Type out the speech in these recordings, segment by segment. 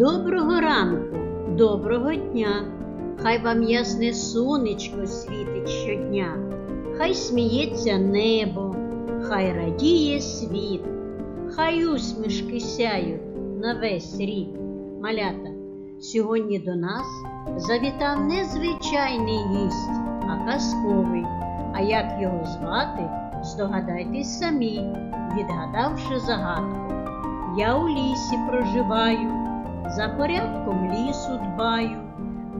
Доброго ранку, доброго дня. Хай вам ясне сонечко світить щодня, хай сміється небо, хай радіє світ, хай усмішки сяють на весь рік. Малята, сьогодні до нас завітав не звичайний гість, а казковий. А як його звати, здогадайтесь самі, відгадавши загадку. Я у лісі проживаю, за порядком лісу дбаю,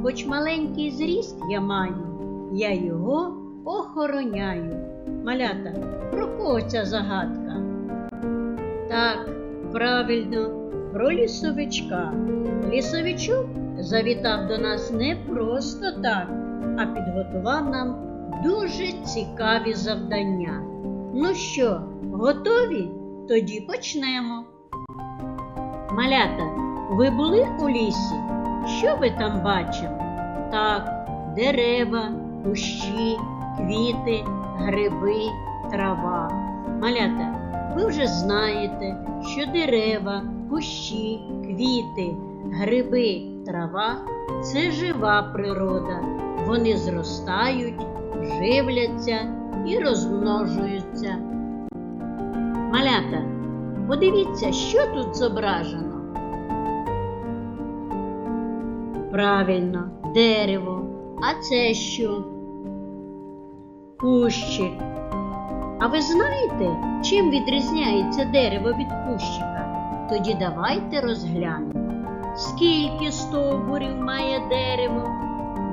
хоч маленький зріст я маю, я його охороняю. Малята, про кого ця загадка? Так, правильно, про лісовичка. Лісовичок завітав до нас не просто так, а підготував нам дуже цікаві завдання. Ну що, готові? Тоді почнемо. Малята, ви були у лісі? Що ви там бачили? Так, дерева, кущі, квіти, гриби, трава. Малята, ви вже знаєте, що дерева, кущі, квіти, гриби, трава це жива природа. Вони зростають, живляться і розмножуються. Малята, подивіться, що тут зображено. Правильно, дерево. А це що? Кущик. А ви знаєте, чим відрізняється дерево від кущика? Тоді давайте розглянемо. Скільки стовбурів має дерево?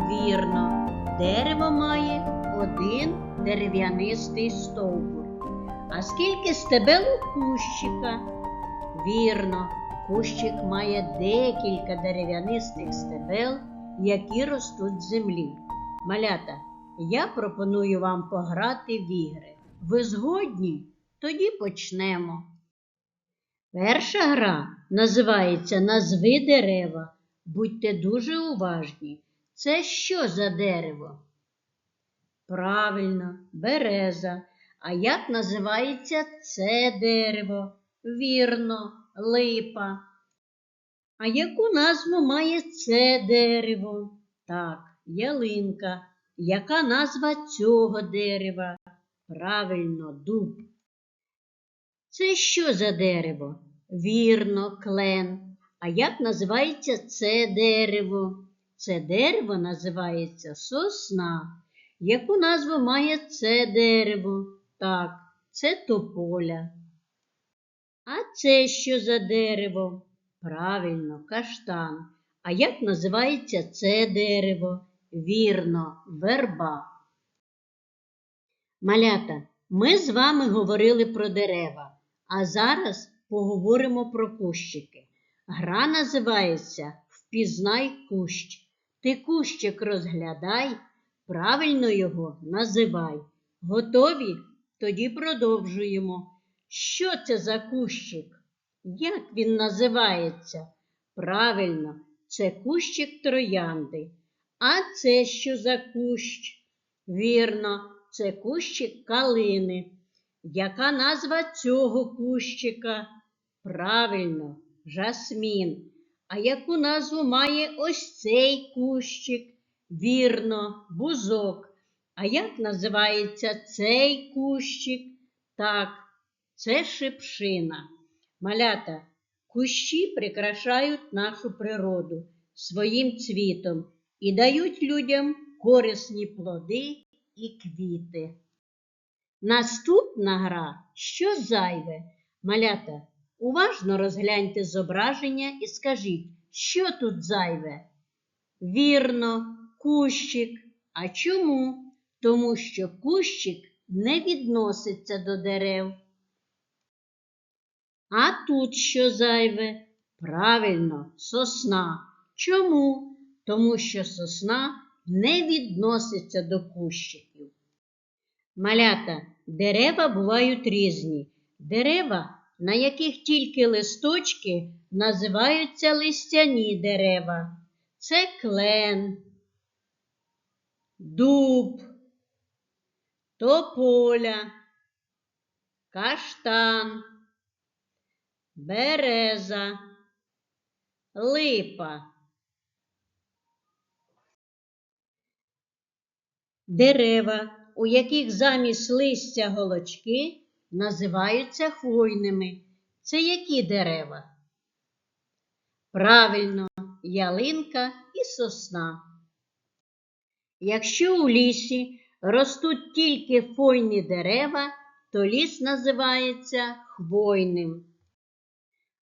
Вірно, дерево має один дерев'янистий стовбур. А скільки стебел у кущика? Вірно, кущик має декілька дерев'янистих стебел, які ростуть з землі. Малята, я пропоную вам пограти в ігри. Ви згодні? Тоді почнемо. Перша гра називається Назви дерева. Будьте дуже уважні. Це що за дерево? Правильно, береза. А як називається це дерево? Вірно, липа. А яку назву має це дерево? Так, ялинка. Яка назва цього дерева? Правильно, дуб. Це що за дерево? Вірно, клен. А як називається це дерево? Це дерево називається сосна. Яку назву має це дерево? Так, це тополя. А це що за дерево? Правильно, каштан. А як називається це дерево? Вірно, верба. Малята, ми з вами говорили про дерева, а зараз поговоримо про кущики. Гра називається Впізнай кущ. Ти кущик розглядай, правильно його називай. Готові? Тоді продовжуємо. Що це за кущик? Як він називається? Правильно, це кущик троянди. А це що за кущ? Вірно, це кущик калини. Яка назва цього кущика? Правильно, жасмін. А яку назву має ось цей кущик? Вірно, бузок. А як називається цей кущик? Так, це шипшина. Малята, кущі прикрашають нашу природу своїм цвітом і дають людям корисні плоди і квіти. Наступна гра що зайве? Малята, уважно розгляньте зображення і скажіть, що тут зайве? Вірно, кущик. А чому? Тому що кущик не відноситься до дерев. А тут що зайве? Правильно, сосна. Чому? Тому що сосна не відноситься до кущиків. Малята, дерева бувають різні. Дерева, на яких тільки листочки, називаються листяні дерева. Це клен, дуб, тополя, каштан, береза, липа. Дерева, у яких замість листя голочки, називаються хвойними. Це які дерева? Правильно, ялинка і сосна. Якщо у лісі ростуть тільки хвойні дерева, то ліс називається хвойним.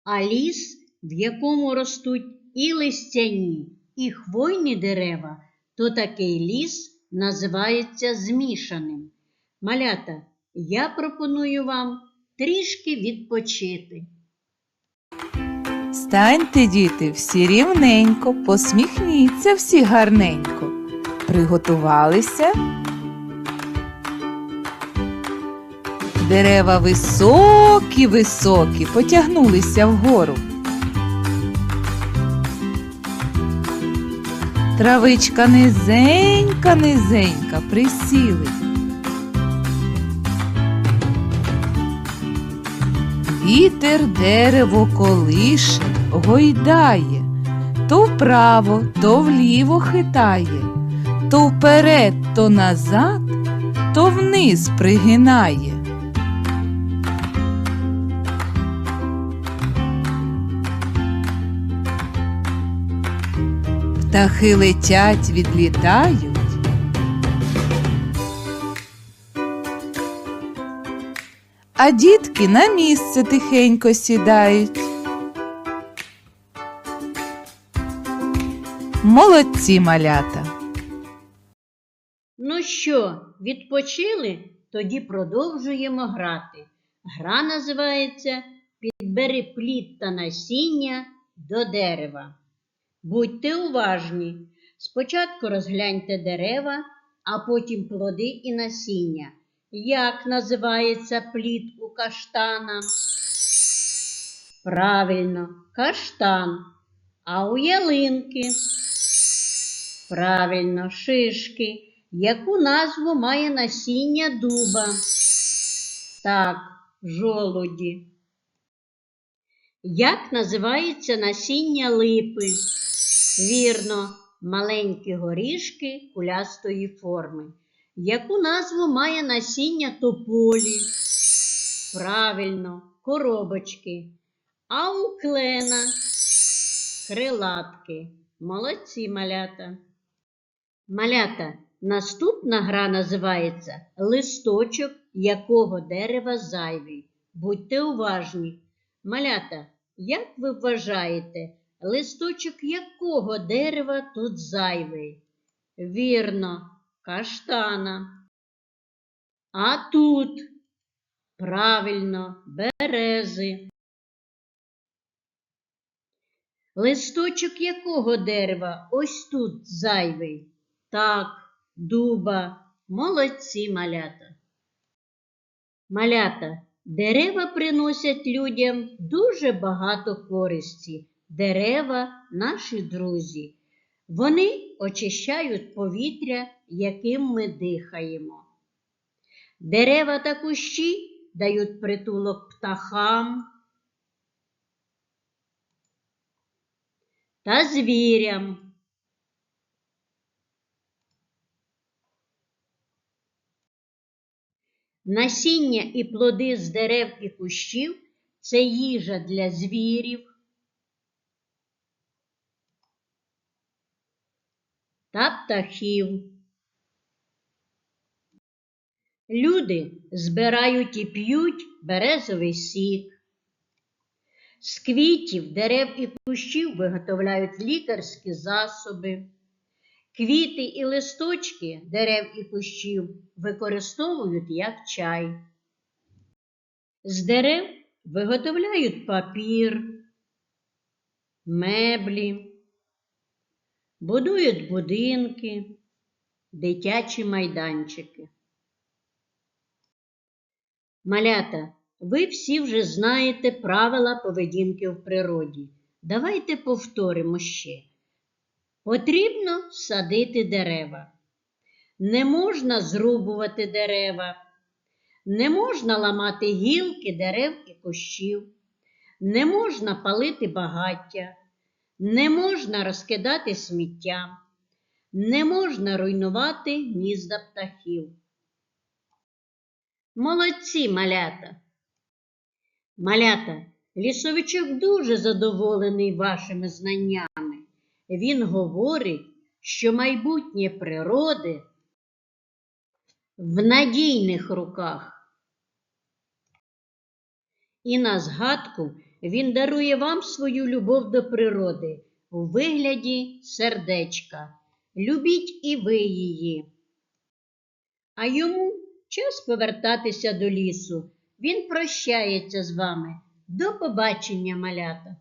А ліс, в якому ростуть і листяні, і хвойні дерева, то такий ліс називається змішаним. Малята, я пропоную вам трішки відпочити. Станьте, діти, всі рівненько, посміхніться всі гарненько. Приготувалися. Дерева високі, високі, потягнулися вгору. Травичка низенька, низенька, присіли. Вітер дерево колише, гойдає, то вправо, то вліво хитає, то вперед, то назад, то вниз пригинає. Птахи летять, відлітають. а дітки на місце тихенько сідають. Молодці малята. Ну що, відпочили? Тоді продовжуємо грати. Гра називається Підбери плід та насіння до дерева. Будьте уважні. Спочатку розгляньте дерева, а потім плоди і насіння. Як називається плід у каштана? Правильно, каштан. А у ялинки? Правильно, шишки. Яку назву має насіння дуба? Так, жолуді. Як називається насіння липи? Вірно, маленькі горішки кулястої форми. Яку назву має насіння тополі? Правильно, коробочки. А у клена крилатки. Молодці малята. Малята, наступна гра називається Листочок якого дерева зайвий. Будьте уважні. Малята, як ви вважаєте, листочок якого дерева тут зайвий? Вірно, каштана. А тут правильно берези. Листочок якого дерева ось тут зайвий? Так, дуба, молодці малята. Малята, дерева приносять людям дуже багато користі. Дерева наші друзі. Вони очищають повітря, яким ми дихаємо. Дерева та кущі дають притулок птахам та звірям. Насіння і плоди з дерев і кущів це їжа для звірів та птахів. Люди збирають і п'ють березовий сік. З квітів, дерев і кущів виготовляють лікарські засоби. Квіти і листочки дерев і кущів використовують як чай. З дерев виготовляють папір, меблі, будують будинки, дитячі майданчики. Малята, ви всі вже знаєте правила поведінки в природі. Давайте повторимо ще. Потрібно садити дерева. Не можна зрубувати дерева, не можна ламати гілки дерев і кущів, не можна палити багаття, Не можна розкидати сміття, не можна руйнувати гнізда птахів. Молодці, малята! Малята, лісовичок дуже задоволений вашими знаннями. Він говорить, що майбутнє природи в надійних руках. І на згадку він дарує вам свою любов до природи у вигляді сердечка. Любіть і ви її. А йому час повертатися до лісу. Він прощається з вами. До побачення, малята!